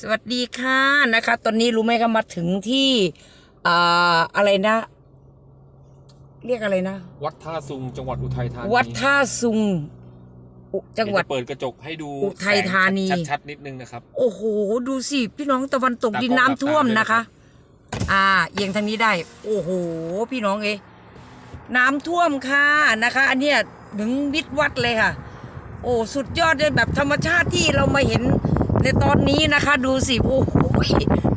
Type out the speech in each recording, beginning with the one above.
สวัสดีค่ะนะคะ ตอนนี้รู้ไหมคะมาถึงที่อ่าอะไรนะ เรียกอะไรนะ วัดท่าซุงจังหวัดอุทัยธานีวัดท่าซุงอุจังหวัด เดี๋ยจะเปิดกระจกให้ดูอุทัยธานี แสงชัดๆนิดนึงนะครับ โอ้โห ดูสิ พี่น้องตะวันตกตากล้องดินน้ำท่วมหลับตาด้วยนะคะ อ่า เอียงทางนี้ได้ โอ้โห พี่น้องเอยน้ำท่วมค่ะนะคะ อันเนี้ยถึงมิดวัดเลยค่ะ โอ้ สุดยอดเลยแบบธรรมชาติที่เรามาเห็น ในตอนนี้นะคะ ดูสิโอ้โห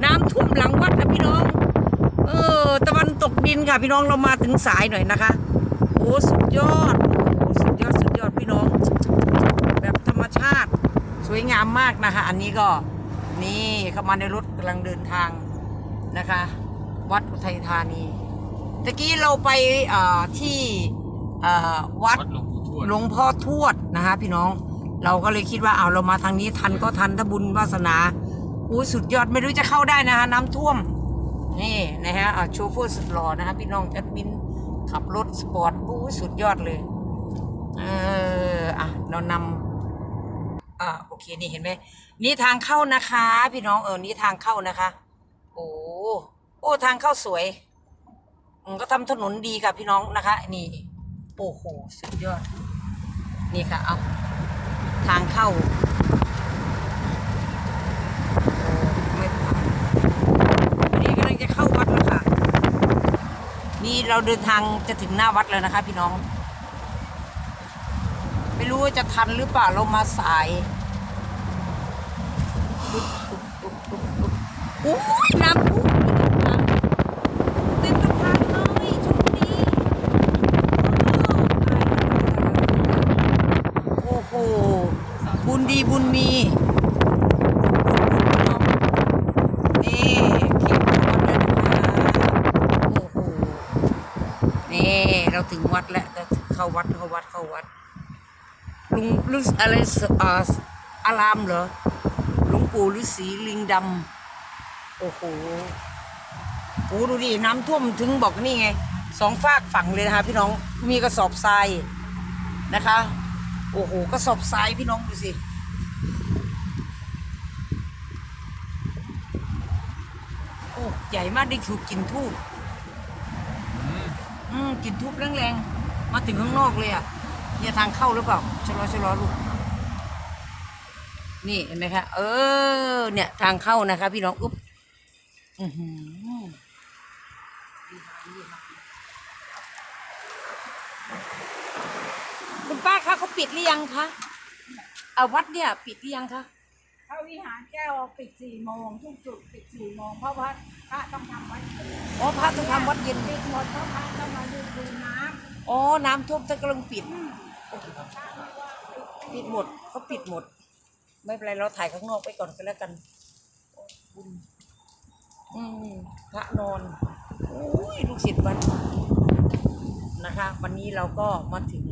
น้ำท่วมหลังวัดนะพี่น้อง เออ ตะวันตกดินค่ะ พี่น้องเรามาถึงสายหน่อยนะคะ โอ้สุดยอดโอ้สุดยอดสุดยอดพี่น้อง แบบธรรมชาติ สวยงามมากนะคะ อันนี้ก็นี่เข้ามาในรถกำลังเดินทางนะคะ วัดอุทัยธานีตะกี้เราไปเอ่อที่เอ่อวัดวัดหลวงปู่ทวดหลวงพ่อทวดนะคะพี่น้อง เราก็เลยคิดว่าเอาเรามาทางนี้ทันก็ทันถ้าบุญวาสนาอู้สุดยอดไม่รู้จะเข้าได้นะคะน้ำท่วม นี่นะฮะโชเฟอร์สุดหล่อนะคะพี่น้องแอดมินขับรถสปอร์ตอู้สุดยอดเลยเอออะเรานำอ่าโอเคนี่เห็นไหมนี่ทางเข้านะคะ พี่น้องเออนี่ทางเข้านะคะ โอ้โอ้ทางเข้าสวยก็ทำถนนดีค่ะพี่น้องนะคะ นี่ โอ้โห สุดยอด นี่ค่ะ เอา ทางเข้าไม่ผ่านอันนี้กำลังจะเข้าวัดแล้วค่ะ นี่เราเดินทางจะถึงหน้าวัดแล้วนะคะ พี่น้อง ไม่รู้ว่าจะทันหรือเปล่าเรามาสายโอ้ยน้ำท่วมน้ำเต็มสะพานเลยช่วงนี้โอ้โหบุญดีบุญมีนี่เข็มวัดแล้วนะคะโอ้โหนี่เราถึงวัดแล้วเราเข้าวัดเข้าวัดเข้าวัด ลุ งฤาษีอะไรสอ่าอารามเหรอหลวงปู่ฤาษีลิงดำโอ้โหโอ้ดูดิน้ำท่วมถึงบอกนี่ไงสองฝากฝั่งเลยนะคะพี่น้องมีกระสอบทรายนะคะ โอ้โหกระสอบทรายพี่น้องดูสิโอ้ใหญ่มากได้ถูกกินทูบอืมกินทูบแรงๆมาถึงข้างนอกเลยอะ เนี่ยทางเข้าหรือเปล่าชะลอชะลอลูกนี่เห็นไหมคะเออ เนี่ยทางเข้านะคะ พี่น้องอุ๊บอือหือคุณป้าคะเขาปิดหรือยังคะเอาวัดเนี่ย ปิดหรือยังคะพระวิหารแก้วปิดสี่โมงทุกจุดปิดสี่โมงเพราะว่าพระต้องทำวัดเย็นอ๋อพระต้องทำวัดเย็นปิดหมดเพราะพระต้องมาดูดูน้อ๋อน้ำท่วมแต่กำลังปิด ปิดหมดเขาปิดหมด ไม่เป็นไรเราถ่ายข้างนอกไปก่อนก็แล้วกันโอ้บุญอืมพระนอนโอ้ยลูกศิษย์วัดนะคะ วันนี้เราก็มาถึง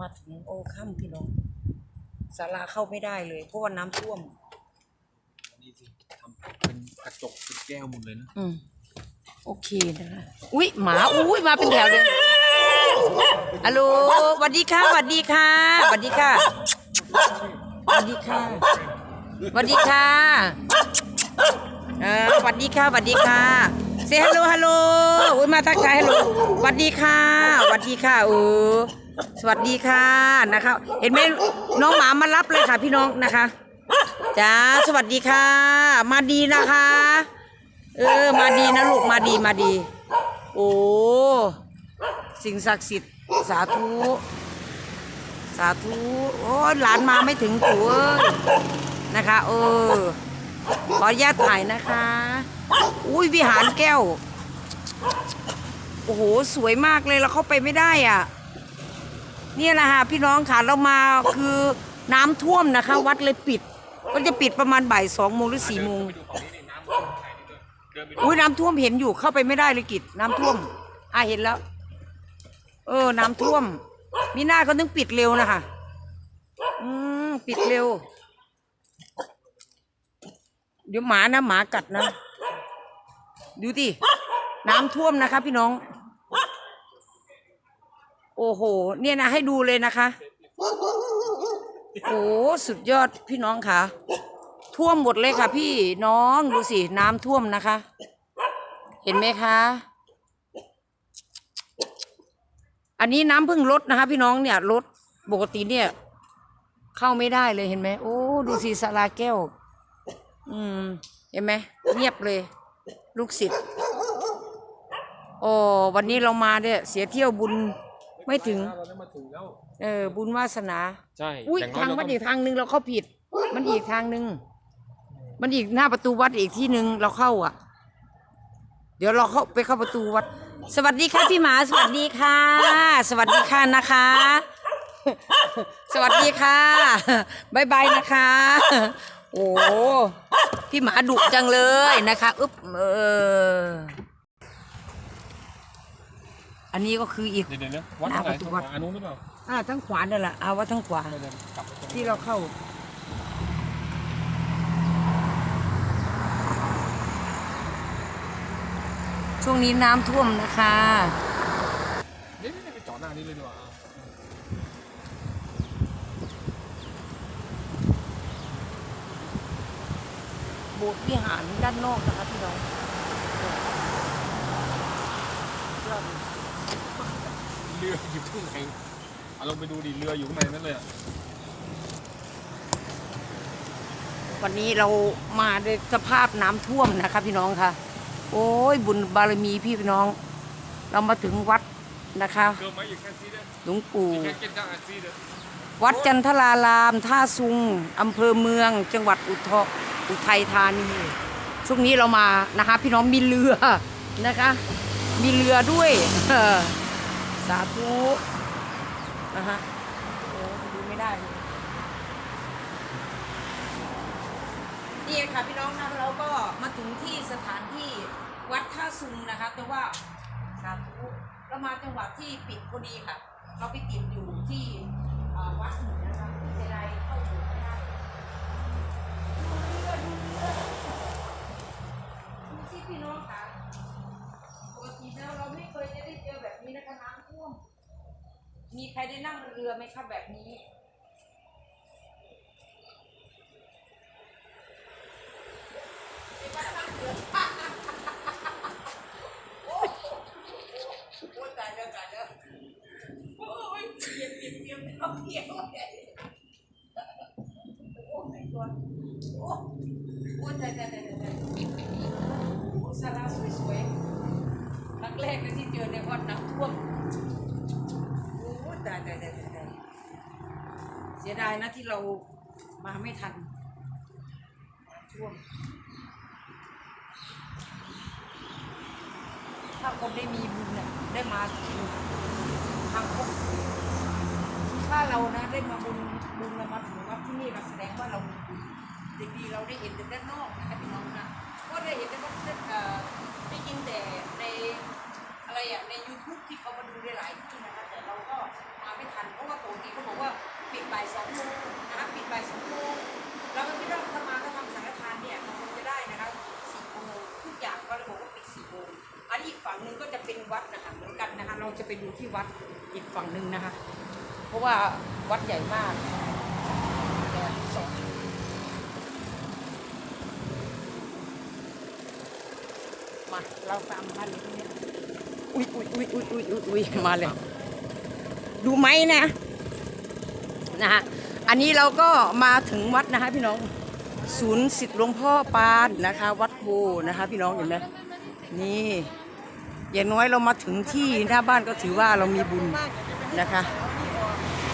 มาถึงโอ้ค่ำพี่น้องศาลาเข้าไม่ได้เลย เพราะว่าน้ำท่วมนี่สิทำเป็นกระจกเป็นแก้วหมดเลยนะ อืม โอเคนะคะ อุ้ยหมา อุ้ยมาเป็นแถวเลย ฮัลโหลสวัสดีค่ะสวัสดีค่ะสวัสดีค่ะสวัสดีค่ะสวัสดีค่ะเออสวัสดีค่ะสวัสดีค่ะเซฮัลโหลฮัลโหลอุ้ยมาทักทายฮัลโหลสวัสดีค่ะสวัสดีค่ะเออสวัสดีค่ะนะคะ เห็นไหมน้องหมามารับเลยค่ะ พี่น้องนะคะจ้าสวัสดีค่ะ มาดีนะคะ เออ มาดีนะลูกมาดีมาดี โอ้ สิ่งศักดิ์สิทธิ์สาธุ สาธุ โอ้ยหลานมาไม่ถึงกูเอ้ยนะคะเออขออนุญาตถ่ายนะคะ อุ้ยวิหารแก้ว โอ้โห สวยมากเลยเราเข้าไปไม่ได้อะ เนี่ยนะฮะพี่น้องค่ะเรามาคือน้ำท่วมนะคะ วัดเลยปิด ก็จะปิดประมาณบ่ายสองโมงหรือสี่โมงไปดูของนี่นี่น้ำท่วมไหนนี่ด้วยเดินไปดูอุ้ยน้ำท่วมเห็นอยู่เข้าไปไม่ได้เลยกิจน้ำท่วม อะเห็นแล้ว เออ น้ำท่วม มีหน้าก็ต้องปิดเร็วนะคะอืมปิดเร็ว เดี๋ยวหมานะ หมากัดนะ ดูดิ น้ำท่วมนะคะ พี่น้อง โอ้โห เนี่ยนะให้ดูเลยนะคะโอ้สุดยอดพี่น้องค่ะ ท่วมหมดเลยค่ะ พี่น้องดูสิ น้ำท่วมนะคะ เห็นไหมคะ อันนี้น้ำเพิ่งลดนะคะ พี่น้องเนี่ยลดปกติเนี่ย เข้าไม่ได้เลยเห็นไหมโอ้ดูสิสาราแก้ว อืม เห็นไหมเงียบเลย ลูกศิษย์โอ้วันนี้เรามาเนี่ย เสียเที่ยวบุญไม่ถึง เราได้มาถึงแล้ว เออ บุญวาสนา ใช่อุ้ยอย่างน้ทางเราวัดต้อีกทางหนึ่งเราเข้าผิด มันอีกทางหนึ่งมันอีกหน้าประตูวัดอีกที่หนึ่งเราเข้าอะ เดี๋ยวเราเข้าไปเข้าประตูวัด สวัสดีค่ะพี่หมา สวัสดีค่ะ สวัสดีค่ะนะคะ สวัสดีค่ะบายบายนะคะ โอ้พี่หมาดุจังเลยนะคะอึ๊บเอออันนี้ก็คืออีก เดี๋ยวเดี๋ยวเดี๋ยววัดหน้าทางไหนประตูทางวัดขวานู้นหรือเปล่าอ่าทั้งขวานั่นแหละเอาว่าทั้งขวาเราเดินกลับไปตรงนี้ ที่เราเข้า ช่วงนี้น้ำท่วมนะคะนี่นี่ไปจอดหน้านี้เลยดีกว่าโบสถ์วิหารด้านนอกนะคะพี่น้องเรืออยู่ข้างในเอาลงไปดูดิเรืออยู่ข้างในนั่นเลยอะวันนี้เรามาในสภาพน้ำท่วมนะคะพี่น้องค่ะ โอ้ยบุญบารมีพี่พี่น้อง เรามาถึงวัดนะคะเกิดมาอีกแค่ซีเด้อหลวงปู่แค่เก็ตดังอันซีเด้อวัดจันทรารามท่าซุงอำเภอเมือง จังหวัดอุทออุทัยธานีช่วงนี้เรามานะคะ พี่น้องมีเรือนะคะ มีเรือด้วยเออสาธุนะคะโอ้ดูไม่ได้เลย นี่ค่ะพี่น้องนะเราก็มาถึงที่สถานที่วัดท่าซุงนะคะ แต่ว่าสาธุเรามาจังหวัดที่ปิดพอดีค่ะ เราไปติดอยู่ที่วัดหนึ่งนะคะเสียดายเข้าอยู่ไม่ได้ดูเรือดูเรือดูสิพี่น้องค่ะปกติแล้วเราไม่เคยจะได้เจอแบบนี้นะคะน้ำท่วมมีใครได้นั่งเรือไหมคะแบบนี้ โอ้ยตายแล้วตายแล้วโอ้ยเปียกเปียกเปียกเอาเปียกเอาเปียกโอ้ my god โอ้โอ้ยตายตายตายตายโอ้สาราสวยๆครั้งแรกเลยที่เจอในวัดน้ำท่วมโอ้ยตายตายตายตายตาย เสียดายนะที่เรามาไม่ทันน้ำท่วมถ้าคนได้มีบุญเนี่ยได้มาทางครบถ้าเรานะได้มาบุญบุญเรามาถึงวัดที่นี่เราแสดงว่าเรามีบุญเด็กดีเราได้เห็นแต่ด้านนอกนะคะพี่น้องนะก็ได้เห็นแต่ว่าเอ่อได้ยินแต่ในอะไรอะใน YouTube ที่เขามาดูได้หลายที่นะคะแต่เราก็มาไม่ทันเพราะว่าปกติาบอกว่าปิดบ่ายสองโมงนะคะปิดบ่ายสองโมงเราก็คิดว่าถ้ามาถ้าทำสังฆทานเนี่ยมันคงจะได้นะคะสี่โมงทุกอย่างก็เลยบอกว่าปิดสี่โมงอันนี้อีกฝั่งหนึ่งก็จะเป็นวัดนะคะเหมือนกันนะคะเราจะไปดูที่วัดอีกฝั่งหนึ่งนะคะ เพราะว่าวัดใหญ่มากสองมาเราตามพันนี้อุ้ยอุ้ยอุ้ยอุ้ยอุ้ยอุ้ยมาเลยดูไหมนะ นะคะอันนี้เราก็มาถึงวัดนะคะพี่น้องศูนย์สิทธิ์หลวงพ่อปานนะคะ วัดโพนะคะพี่น้องเห็นไหมนี่อย่างน้อยเรามาถึงที่หน้าบ้านก็ถือว่าเรามีบุญนะคะ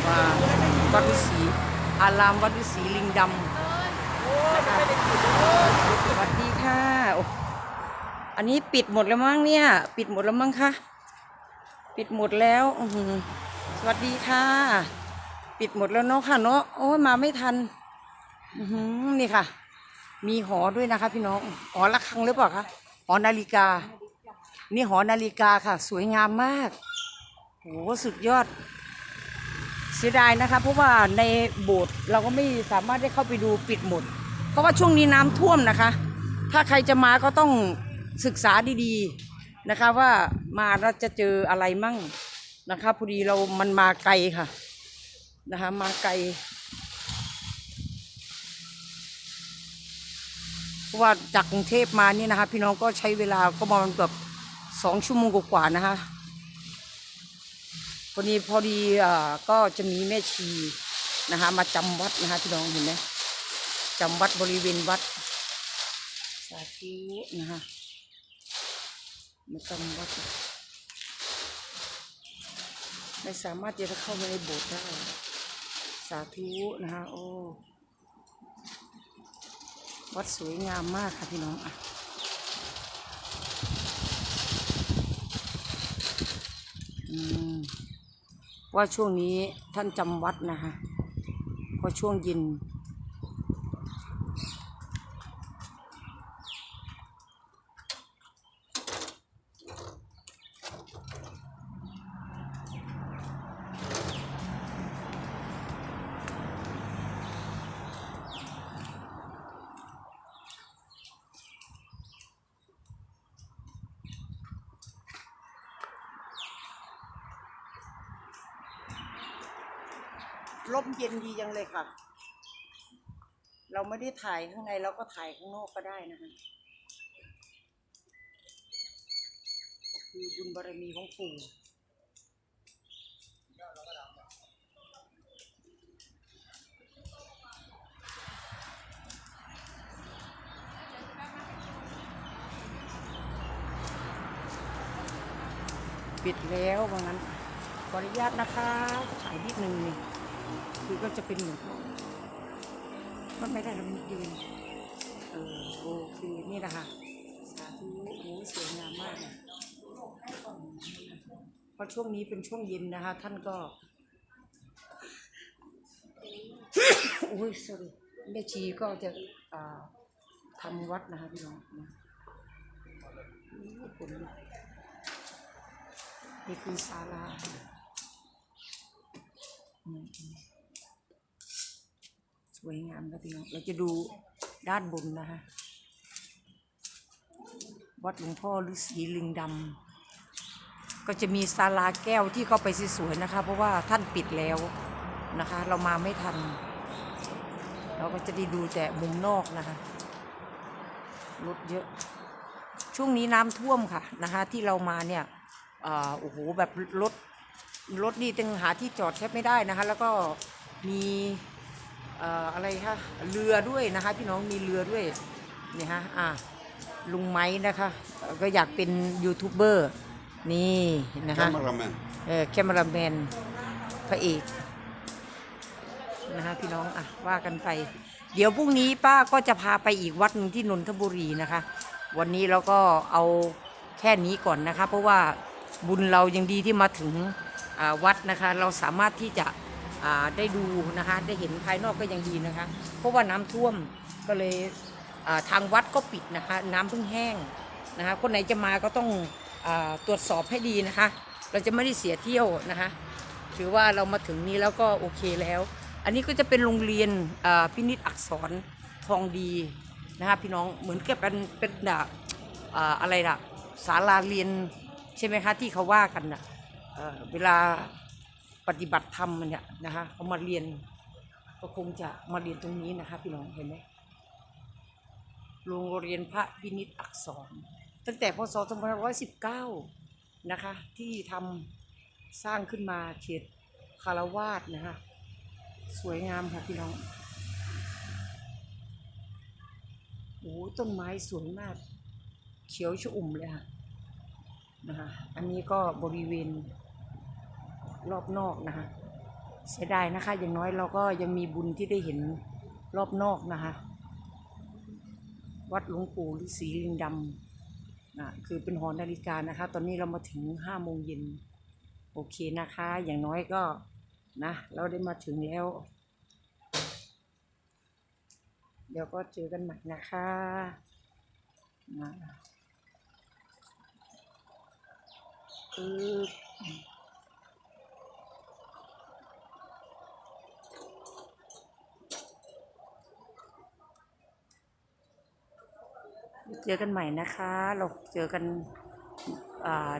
ว่าวัดฤาษีอารามวัดฤาษีลิงดำนะคะสวัสดีค่ะอันนี้ปิดหมดแล้วมั้งเนี่ย ปิดหมดแล้วมั้งคะปิดหมดแล้วสวัสดีค่ะ ปิดหมดแล้วเนาะค่ะเนาะโอ้มาไม่ทันอืนี่ค่ะ มีหอด้วยนะคะ พี่น้องหอระฆังหรือเปล่าคะหอนาฬิกา นี่หอนาฬิกาค่ะ สวยงามมากโหสุดยอด เสียดายนะคะ เพราะว่าในโบสถ์เราก็ไม่สามารถได้เข้าไปดูปิดหมด เพราะว่าช่วงนี้น้ำท่วมนะคะ ถ้าใครจะมาก็ต้องศึกษาดีๆนะคะ ว่ามาแล้วจะเจออะไรมั่งนะคะพอดีเรามันมาไกลค่ะ นะคะ มาไกลเพราะว่าจากกรุงเทพมานี่นะคะ พี่น้องก็ใช้เวลาก็ประมาณเกือบสองชั่วโมงกว่าๆนะคะพอดีพอดีอ่าก็จะมีแม่ชีนะคะ มาจำวัดนะคะพี่น้องเห็นไหมจำวัดบริเวณวัดสาธุนะคะมาจำวัดไม่สามารถจะเข้ามาในโบสถ์ได้ สาธุนะคะโอ้วัดสวยงามมากค่ะพี่น้องอะว่าช่วงนี้ท่านจำวัดนะคะเพราะช่วงเย็น ลมเย็นดีจังเลยค่ะ เราไม่ได้ถ่ายข้างในเราก็ถ่ายข้างนอกก็ได้นะฮะคือบุญบารมีของปู่ปิดแล้วว่างั้นขออนุญาตนะคะถ่ายนิดนึงนี่ คือก็จะเป็นเหมือนมันไม่ได้เรามันยืนเออโอเคนี่นะคะสาธุโอ้สวยงามมากนะเพราะช่วงนี้เป็นช่วงเย็นนะคะ ท่านก็โอ้ย sorry แม่ชีก็จะอ่าทำวัดนะคะพี่น้องนี่คุณนี่คือศาลาอืม สวยงามครับพี่น้องเราจะดูด้านบนนะฮะวัดหลวงพ่อฤาษีลิงดำก็จะมีศาลาแก้วที่เข้าไปสวยๆนะคะ เพราะว่าท่านปิดแล้วนะคะ เรามาไม่ทัน เราก็จะได้ดูแต่มุมนอกนะคะรถเยอะ ช่วงนี้น้ำท่วมค่ะนะคะ ที่เรามาเนี่ยอ่าโอ้โหแบบรถรถนี่ตึงหาที่จอดแทบไม่ได้นะคะ แล้วก็มี อ่ออะไรคะเรือด้วยนะคะพี่น้องมีเรือด้วยนี่ฮะอะลุงไม้นะคะเอ่อก็อยากเป็นยูทูบเบอร์นี่นะคะ Cameraman. เออแคมราแมนพระเอกนะคะพี่น้องอะว่ากันไป เดี๋ยวพรุ่งนี้ป้าก็จะพาไปอีกวัดหนึ่งที่นนทบุรีนะคะ วันนี้เราก็เอาแค่นี้ก่อนนะคะ เพราะว่าบุญเรายังดีที่มาถึงอ่าวัดนะคะ เราสามารถที่จะอ่า ได้ดูนะคะ ได้เห็นภายนอกก็ยังดีนะคะ เพราะว่าน้ำท่วมก็เลยทางวัดก็ปิดนะคะ น้ำเพิ่งแห้งนะคะ คนไหนจะมาก็ต้องอตรวจสอบให้ดีนะคะ เราจะไม่ได้เสียเที่ยวนะคะ ถือว่าเรามาถึงนี้แล้วก็โอเคแล้ว อันนี้ก็จะเป็นโรงเรียนพินิจอักษรทองดีนะคะพี่น้องเหมือนกับเป็นเป็นอะไรล่ะศาลาเรียนใช่ไหมคะที่เขาว่ากันนะเเวลา ปฏิบัติธรรมมันเนี่ยนะคะเขามาเรียนก็คงจะมาเรียนตรงนี้นะคะพี่น้องเห็นไหมโรงเรียนพระพินิจอักษร ตั้งแต่พศ2519 นะคะ ที่ทำสร้างขึ้นมาเขตคารวาสนะคะสวยงามค่ะพี่น้องโอ้ต้นไม้สวยมาก เขียวชอุ่มเลยค่ะนะคะอันนี้ก็บริเวณ รอบนอกนะคะ เสียดายนะคะ อย่างน้อยเราก็ยังมีบุญที่ได้เห็นรอบนอกนะคะ วัดหลวงปู่ฤาษีลิงดำนะคือเป็นหอนาฬิกานะคะ ตอนนี้เรามาถึงห้าโมงเย็นโอเคนะคะ อย่างน้อยก็นะ เราได้มาถึงแล้ว เดี๋ยวก็เจอกันใหม่นะคะนะปึ๊บ เจอกันใหม่นะคะ เราเจอกัน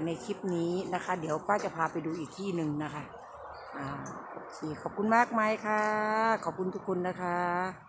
ในคลิปนี้นะคะ เดี๋ยวป้าจะพาไปดูอีกที่หนึ่งนะคะอ่าโอเคขอบคุณมากไหมค่ะขอบคุณทุกคนนะคะ